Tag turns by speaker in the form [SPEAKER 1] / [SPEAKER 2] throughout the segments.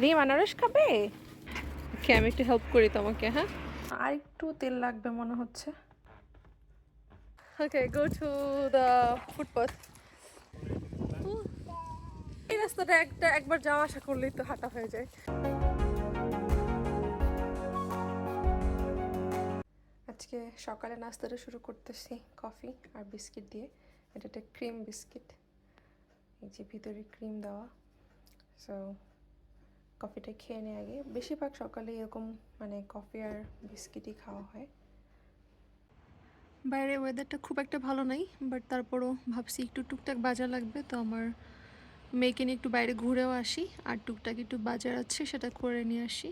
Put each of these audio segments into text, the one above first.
[SPEAKER 1] রিম আনারস খাবে? ওকে আমি একটু হেল্প করি তোমাকে হ্যাঁ? আর একটু তেল লাগবে মনে হচ্ছে। Okay go to the footpath এই রাস্তাটা একটা একবার যাওয়া আসা করলেই তো হাঁটা হয়ে যায়। আজকে সকালে নাস্তাটা শুরু করতেছি কফি আর বিস্কিট দিয়ে। এটা একটা ক্রিম বিস্কিট এই যে ভিতরে ক্রিম দেওয়া। সো কফিটা খেয়ে নিই আগে। বেশিরভাগ সকালে এরকম মানে কফি আর বিস্কিটই খাওয়া হয়। বাইরে ওয়েদারটা খুব একটা ভালো নাই বাট তারপরও ভাবছি একটু টুকটাক বাজার লাগবে তো আমার মেয়েকে নিয়ে একটু বাইরে ঘুরেও আসি আর টুকটাক একটু বাজার আছে সেটা করে নিয়ে আসি।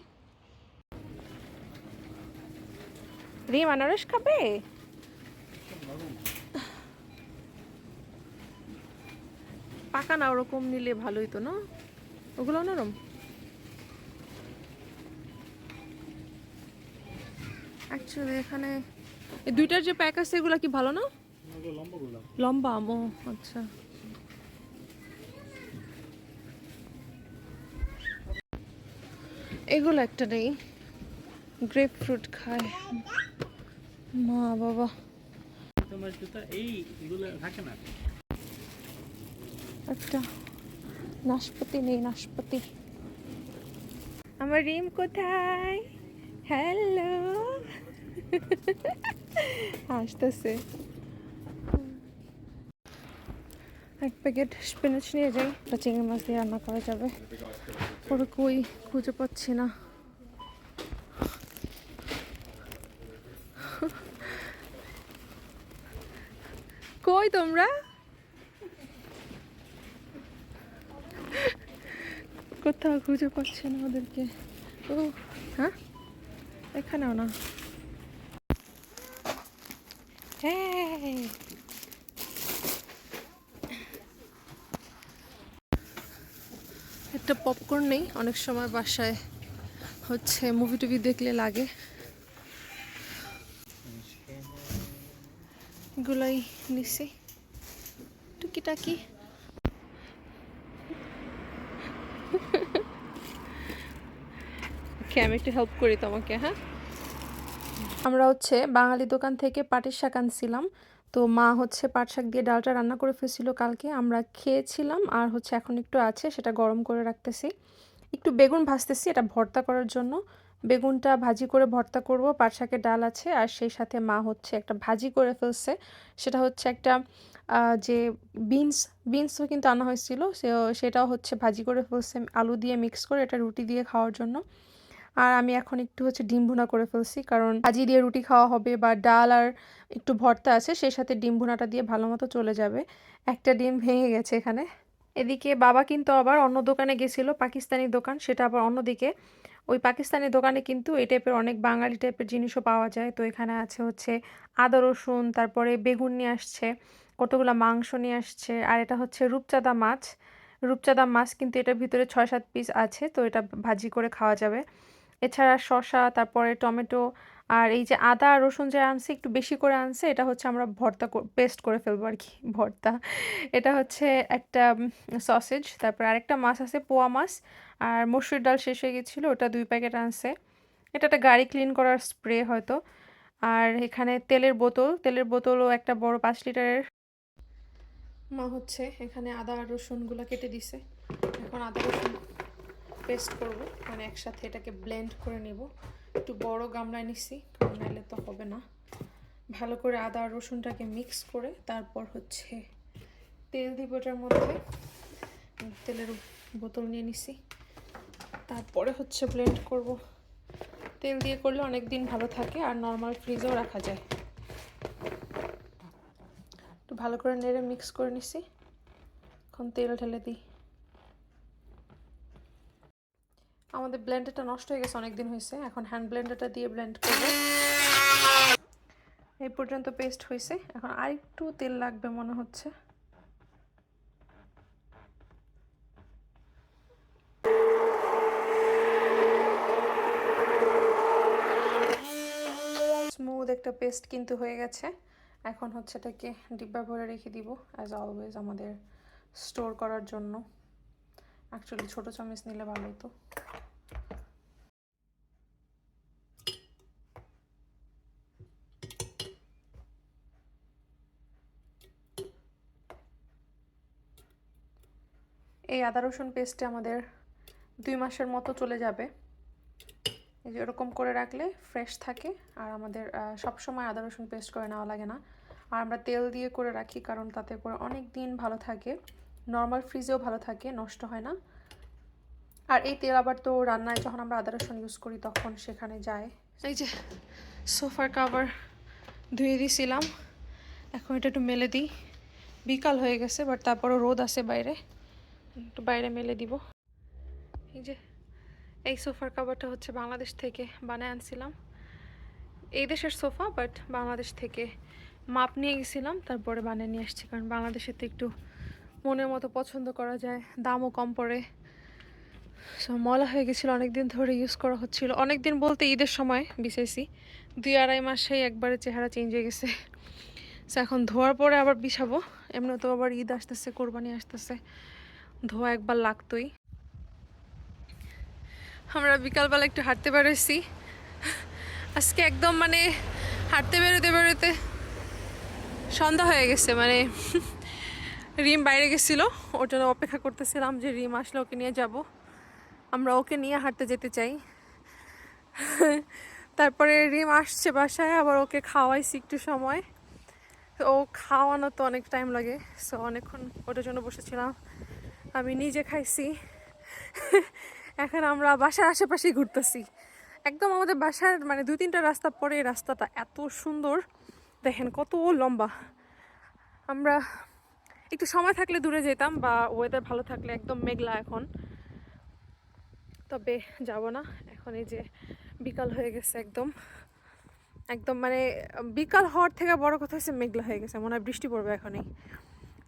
[SPEAKER 1] রিম আনারস খাবে? পাকা না ওরকম নিলে ভালোই তো না? ওগুলো নরম অ্যাকচুয়ালি এখানে এই দুইটার যে প্যাক আছে এগুলো কি ভালো না? লম্বা ও আচ্ছা। এগুলো একটা নেই। গ্রেপ ফ্রুট খায়। মা বাবা।
[SPEAKER 2] তোমার জুতা এই এগুলো থাকে না?
[SPEAKER 1] একটা। নাশপাতি নেই নাশপাতি। আমার রিম কোথায়? হ্যালো হাসতেছে। এক প্যাকেট স্পিনাচ নিয়ে যাই, একটা চিংড়ি মাছ দিয়ে রান্না করা যাবে। ওর কই খুঁজে পাচ্ছি না। কই তোমরা? কোথাও খুঁজে পাচ্ছে না ওদেরকে। ও হ্যাঁ? এখানেও না। একটা পপকর্ন নেই, অনেক সময় বাসায় হচ্ছে মুভি টুভি দেখলে লাগে। এগুলাই নিছি। টুকিটাকি। ওকে আমি একটু হেল্প করি তোমাকে হ্যাঁ? আমরা হচ্ছে বাঙালি দোকান থেকে পাটের শাক আনছিলাম। তো মা হচ্ছে পাট শাক দিয়ে ডালটা রান্না করে ফেলছিল কালকে। আমরা খেয়েছিলাম আর হচ্ছে এখন একটু আছে, সেটা গরম করে রাখতেছি। একটু বেগুন ভাজতেছি, এটা ভর্তা করার জন্য। বেগুনটা ভাজি করে ভর্তা করব, পাট শাকের ডাল আছে আর সেই সাথে মা হচ্ছে একটা ভাজি করে ফেলছে। সেটা হচ্ছে একটা যে বিনস, বিনসও কিন্তু আনা হয়েছিল। সেটাও হচ্ছে ভাজি করে ফেলছে, আলু দিয়ে মিক্স করে, এটা রুটি দিয়ে খাওয়ার জন্য। আর আমি এখন একটু হচ্ছে ডিম ভুনা করে ফেলছি, কারণ ভাজি দিয়ে রুটি খাওয়া হবে বা ডাল আর একটু ভর্তা আছে, সেই সাথে ডিম ভুনাটা দিয়ে ভালো মতো চলে যাবে। একটা ডিম ভেঙে গেছে এখানে। এদিকে বাবা কিন্তু আবার অন্য দোকানে গেছিল, পাকিস্তানি দোকান, সেটা আবার অন্যদিকে ওই পাকিস্তানি দোকানে কিন্তু এই টাইপের অনেক বাঙালি টাইপের জিনিসও পাওয়া যায়। তো এখানে আছে হচ্ছে আদা রসুন, তারপরে বেগুন নিয়ে আসছে, কতগুলো মাংস নিয়ে আসছে, আর এটা হচ্ছে রূপচাঁদা মাছ। রূপচাঁদা মাছ কিন্তু এটার ভিতরে ছয় সাত পিস আছে, তো এটা ভাজি করে খাওয়া যাবে। এছাড়া শসা, তারপরে টমেটো আর এই যে আদা আর রসুন যে আনছে, একটু বেশি করে আনছে, এটা হচ্ছে আমরা ভর্তা পেস্ট করে ফেলব আর কি, ভর্তা। এটা হচ্ছে একটা সসেজ তারপর আরেকটা মাছ আছে, পোয়া মাছ, আর মসুর ডাল শেষ হয়ে গেছিল, ওটা দুই প্যাকেট আনছে। এটা একটা গাড়ি ক্লিন করার স্প্রে হয়তো। আর এখানে তেলের বোতল, তেলের বোতলও একটা বড় পাঁচ লিটারের। মা হচ্ছে এখানে আদা আর রসুনগুলো কেটে দিছে। এখন আদা রসুন পেস্ট করব। মানে একসাথে এটাকে ব্লেন্ড করে নেব। একটু বড় গামলায় নিছি নাহলে তো হবে না। ভালো করে আদা, রসুনটাকে মিক্স করে তারপর হচ্ছে তেল দিব এটার মধ্যে। তেলের বোতল নিয়ে নিছি। তারপরে হচ্ছে ব্লেন্ড করব। তেল দিয়ে করলে অনেক দিন ভালো থাকে আর নর্মাল ফ্রিজেও রাখা যায়। একটু ভালো করে নেড়ে মিক্স করে নিছি। এখন তেল ঢেলে দিই। আমাদের ব্লেন্ডারটা নষ্ট হয়ে গেছে অনেক দিন হয়েছে। এখন হ্যান্ড ব্লেন্ডারটা দিয়ে ব্লেন্ড করব। এই পর্যন্ত পেস্ট হয়েছে। এখন আর একটু তেল লাগবে মনে হচ্ছে। স্মুথ একটা পেস্ট কিন্তু হয়ে গেছে। এখন হচ্ছে এটাকে ডিব্বা ভরে রেখে দিব অ্যাজ অলওয়েজ আমাদের স্টোর করার জন্য। অ্যাকচুয়ালি ছোটো চামচ নিলে ভালো হতো এই আদা রসুন পেস্টে আমাদের দুই মাসের মতো চলে যাবে। এই যে এরকম করে রাখলে ফ্রেশ থাকে আর আমাদের সব সময় আদা রসুন পেস্ট করে নেওয়া লাগে না। আর আমরা তেল দিয়ে করে রাখি কারণ তাতে করে অনেক দিন ভালো থাকে। নর্মাল ফ্রিজেও ভালো থাকে, নষ্ট হয় না। আর এই তেল আবার তো রান্নায় যখন আমরা আদা রসুন ইউজ করি তখন সেখানে যায়। এই যে সোফার কাভার ধুয়ে দিয়েছিলাম এখন এটা একটু মেলে দিই। বিকাল হয়ে গেছে বাট তারপরও রোদ আছে বাইরে। একটু বাইরে মেলে দিব। এই যে, এই সোফার কাভারটা হচ্ছে বাংলাদেশ থেকে বানায় আনছিলাম। এই দেশের সোফা বাট বাংলাদেশ থেকে মাপ নিয়ে গেছিলাম, তারপরে বানিয়ে নিয়ে আসছি, কারণ বাংলাদেশে তো একটু মনের মতো পছন্দ করা যায়, দামও কম পড়ে। সো ময়লা হয়ে গেছিল অনেক দিন ধরে ইউজ করা হচ্ছিল। অনেক দিন বলতে ঈদের সময়, বিছাইছি। দুই আড়াই মাসেই একবারে চেহারা চেঞ্জ হয়ে গেছে। সো এখন ধোয়ার পরে আবার বিছাবো। এমনি তো আবার ঈদ আসতেছে, কোরবানি আসতেছে। ধোয়া একবার লাগতোই। আমরা বিকালবেলা একটু হাঁটতে বেরোইছি। আজকে একদম মানে হাঁটতে বেরোতে বেরোতে সন্ধ্যা হয়ে গেছে মানে রিম বাইরে গেছিল জন্য অপেক্ষা করতেছিলাম যে রিম আসলে ওকে নিয়ে যাব। আমরা ওকে নিয়ে হাঁটতে যেতে চাই। তারপরে রিম আসছে বাসায়, আবার ওকে খাওয়াইছি একটু সময়। ও খাওয়ানো তো অনেক টাইম লাগে সো অনেকক্ষণ ওটার জন্য বসেছিলাম। আমি নিজে খাইছি। এখন আমরা বাসার আশেপাশেই ঘুরতেছি। একদম আমাদের বাসার মানে দুই তিনটা রাস্তা পরে রাস্তাটা এত সুন্দর। দেখেন কত লম্বা। আমরা একটু সময় থাকলে দূরে যেতাম বা ওয়েদার ভালো থাকলে একদম মেঘলা এখন। তবে যাব না, এখন এই যে বিকাল হয়ে গেছে একদম। একদম মানে বিকাল হওয়ার থেকে বড় কথা হচ্ছে মেঘলা হয়ে গেছে, মনে হয় বৃষ্টি পড়বে এখনই।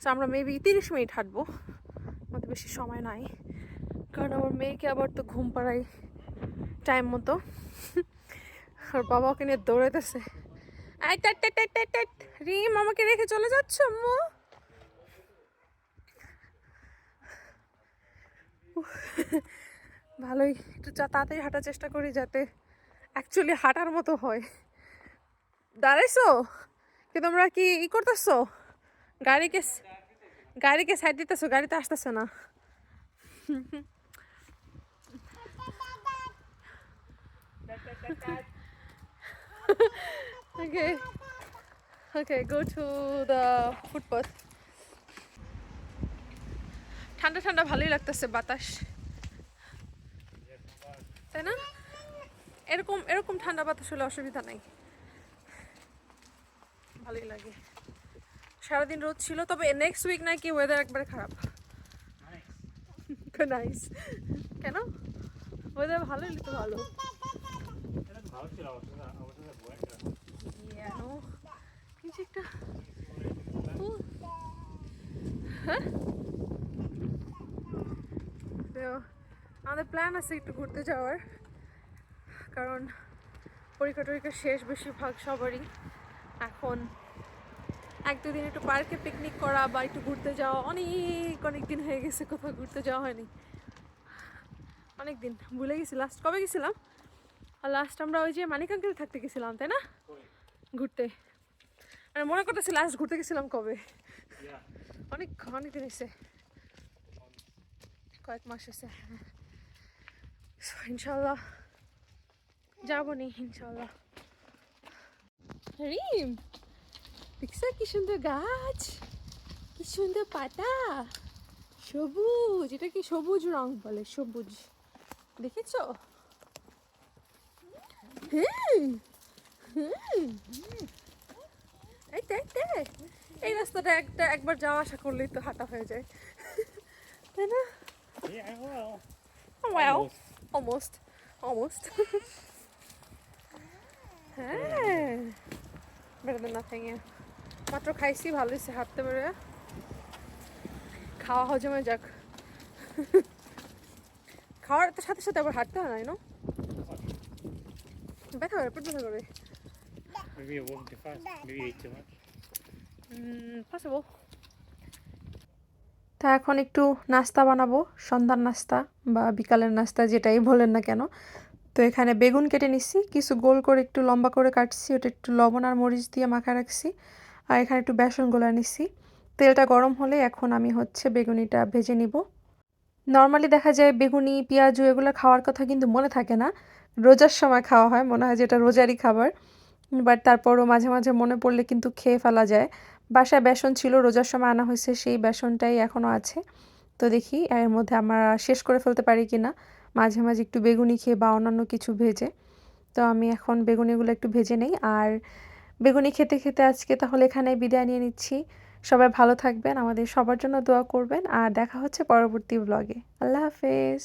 [SPEAKER 1] তো আমরা মেবি তিরিশ মিনিট হাঁটবো। আমাদের বেশি সময় নাই। কারণ আমার মেয়েকে আবার তো ঘুম পাড়াই টাইম মতো। আর বাবা ওকে নিয়ে দৌড়াইতেছে। টাট টাট টাট রিম, আমাকে রেখে চলে যাচ্ছ আম্মু? ভালোই, একটু তাড়াতাড়ি হাঁটার চেষ্টা করি যাতে অ্যাকচুয়ালি হাঁটার মতো হয়। দাঁড়াইছো? কি তোমরা কি ই করতেছো? গাড়িকে গাড়িকে সাইড দিতেছো, গাড়িতে আসতেছে না। Okay. Okay, go to ঠান্ডা ঠান্ডা ভালোই লাগতেছে বাতাস। তাই না? এরকম এরকম ঠান্ডা বাতাস হলে অসুবিধা নাই। ভালোই লাগে। সারাদিন রোদ ছিল তবে নেক্সট উইক নাকি ওয়েদার একবারে খারাপ। নাইস কেন? ওয়েদার ভালো হলে তো ভালো। কিছু একটা হ্যাঁ? তো আমাদের প্ল্যান আছে একটু ঘুরতে যাওয়ার। কারণ পরীক্ষা টরীক্ষা শেষ বেশিরভাগ সবারই। এখন এক দুদিন একটু পার্কে পিকনিক করা বা একটু ঘুরতে যাওয়া, অনেক অনেক দিন হয়ে গেছে কোথাও ঘুরতে যাওয়া হয়নি। অনেক দিন, ভুলে গেছি লাস্ট কবে গেছিলাম? আর লাস্ট আমরা ওই যে মানিকাঙ্কেল থাকতে গেছিলাম, তাই না? ঘুরতে। মানে মনে করতেছি লাস্ট ঘুরতে গেছিলাম কবে? অনেক অনেক দিন এসে কয়েক মাস এসে ইনশাল্লাহ যাব নি ইনশাল্লাহ রিম! দেখছ কি সুন্দর গাছ কি সুন্দর পাতা সবুজ এটা কি সবুজ রং বলে সবুজ দেখেছ এই রাস্তাটা একটা একবার যাওয়া আসা করলেই তো হাঁটা হয়ে যায় তাই না. ওয়াও অলমোস্ট অলমোস্ট হ্যাঁ বেটার দেন নাথিং মাত্র খাইছি ভালো হয়েছে হাঁটতে পেরে। খাওয়া হজমে যাক। খাওয়ার তো সাথে সাথে আবার হাঁটতে হয় না নো? ব্যথা করে পেট ব্যথা করে।
[SPEAKER 2] Maybe you're walking too fast. Maybe you ate too much.
[SPEAKER 1] Possible তা এখন একটু নাস্তা বানাবো সন্ধ্যার নাস্তা বা বিকালের নাস্তা যেটাই বলেন না কেন। তো এখানে বেগুন কেটে নিচ্ছি কিছু গোল করে একটু লম্বা করে কাটছি ওটা একটু লবণ আর মরিচ দিয়ে মাখা রাখছি। আর এখানে একটু বেসন গোলা নিচ্ছি তেলটা গরম হলে এখন আমি হচ্ছে বেগুনিটা ভেজে নিব। নর্মালি দেখা যায় বেগুনি, পেঁয়াজু এগুলো খাওয়ার কথা কিন্তু মনে থাকে না। রোজার সময় খাওয়া হয়, মনে হয় যেটা রোজারই খাবার। বাট তারপরও মাঝে মাঝে মনে পড়লে কিন্তু খেয়ে ফেলা যায়। বাসায় বেসন ছিল, রোজার সময় আনা হয়েছে, সেই বেসনটাই এখনও আছে। তো দেখি এর মধ্যে আমরা শেষ করে ফেলতে পারি কি না মাঝে মাঝে একটু বেগুনি খেয়ে বা অন্যান্য কিছু ভেজে। তো আমি এখন বেগুনিগুলো একটু ভেজে নেই। আর বেগুনি খেতে খেতে আজকে তাহলে এখানে বিদায় নিয়ে নিচ্ছি। সবাই ভালো থাকবেন, আমাদের সবার জন্য দোয়া করবেন, আর দেখা হচ্ছে পরবর্তী ব্লগে আল্লাহ হাফেজ।